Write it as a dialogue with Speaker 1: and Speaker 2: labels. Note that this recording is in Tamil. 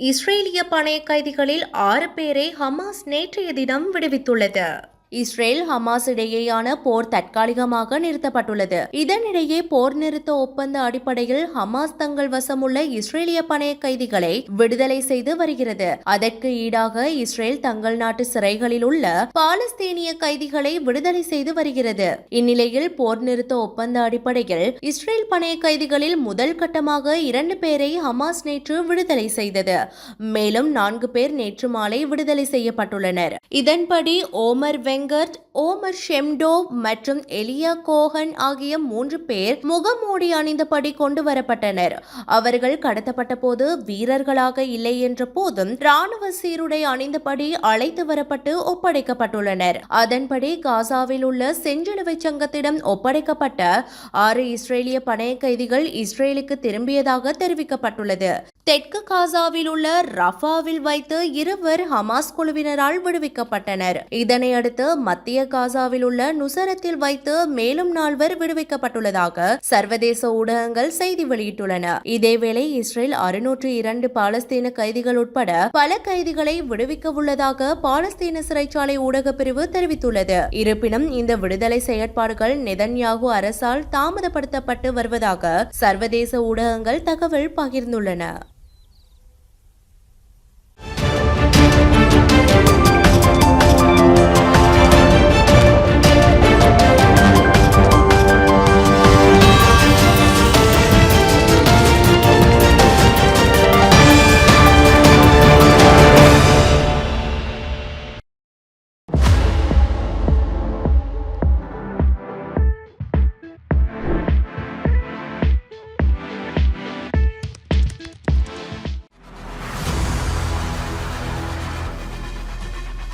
Speaker 1: இஸ்ரேலிய பணைய கைதிகளில் ஆறு பேரை ஹமாஸ் நேற்றைய தினம் விடுவித்துள்ளது. இஸ்ரேல் ஹமாஸ் இடையேயான போர் தற்காலிகமாக நிறுத்தப்பட்டுள்ளது. இதனிடையே போர் நிறுத்த ஒப்பந்த அடிப்படையில் ஹமாஸ் தங்கள் வசமுள்ள இஸ்ரேலிய பணைய கைதிகளை விடுதலை செய்து வருகிறது. அதற்கு ஈடாக இஸ்ரேல் தங்கள் நாட்டு சிறைகளில் உள்ள பாலஸ்தீனிய கைதிகளை விடுதலை செய்து வருகிறது. இந்நிலையில் போர் நிறுத்த ஒப்பந்த அடிப்படையில் இஸ்ரேல் பணைய கைதிகளில் முதல் கட்டமாக இரண்டு பேரை ஹமாஸ் நேற்று விடுதலை செய்தது. மேலும் நான்கு பேர் நேற்று மாலை விடுதலை செய்யப்பட்டுள்ளனர். இதன்படி ஓமர் வெங் வெங்கர்ட் ஓமர் ஷெம்டோ மற்றும் எலியா கோஹன் ஆகிய மூன்று பேர் முகமூடி அணிந்தபடி கொண்டு வரப்பட்டனர். அவர்கள் கடத்தப்பட்ட போது வீரர்களாக இல்லை என்ற போதும் ராணுவ சீருடை அணிந்தபடி அழைத்து வரப்பட்டு ஒப்படைக்கப்பட்டுள்ளனர். அதன்படி காசாவில் உள்ள செஞ்சிலுவை சங்கத்திடம் ஒப்படைக்கப்பட்ட ஆறு இஸ்ரேலிய பணைய கைதிகள் இஸ்ரேலுக்கு திரும்பியதாக தெரிவிக்கப்பட்டுள்ளது. தெற்கு காசாவில் உள்ள ரஃபாவில் வைத்து இருவர் ஹமாஸ் குழுவினரால் விடுவிக்கப்பட்டனர். இதனையடுத்து மத்திய காசாவில் உள்ள நுசரத்தில் வைத்து மேலும் நால்வர் விடுவிக்கப்பட்டுள்ளதாக சர்வதேச ஊடகங்கள் செய்தி வெளியிட்டுள்ளன. இதேவேளை இஸ்ரேல் அறுநூற்று இரண்டு பாலஸ்தீன கைதிகள் உட்பட பல கைதிகளை விடுவிக்க உள்ளதாக பாலஸ்தீன சிறைச்சாலை ஊடக பிரிவு தெரிவித்துள்ளது. இருப்பினும் இந்த விடுதலை செயற்பாடுகள் நெதன்யாகு அரசால் தாமதப்படுத்தப்பட்டு வருவதாக சர்வதேச ஊடகங்கள் தகவல் பகிர்ந்துள்ளன.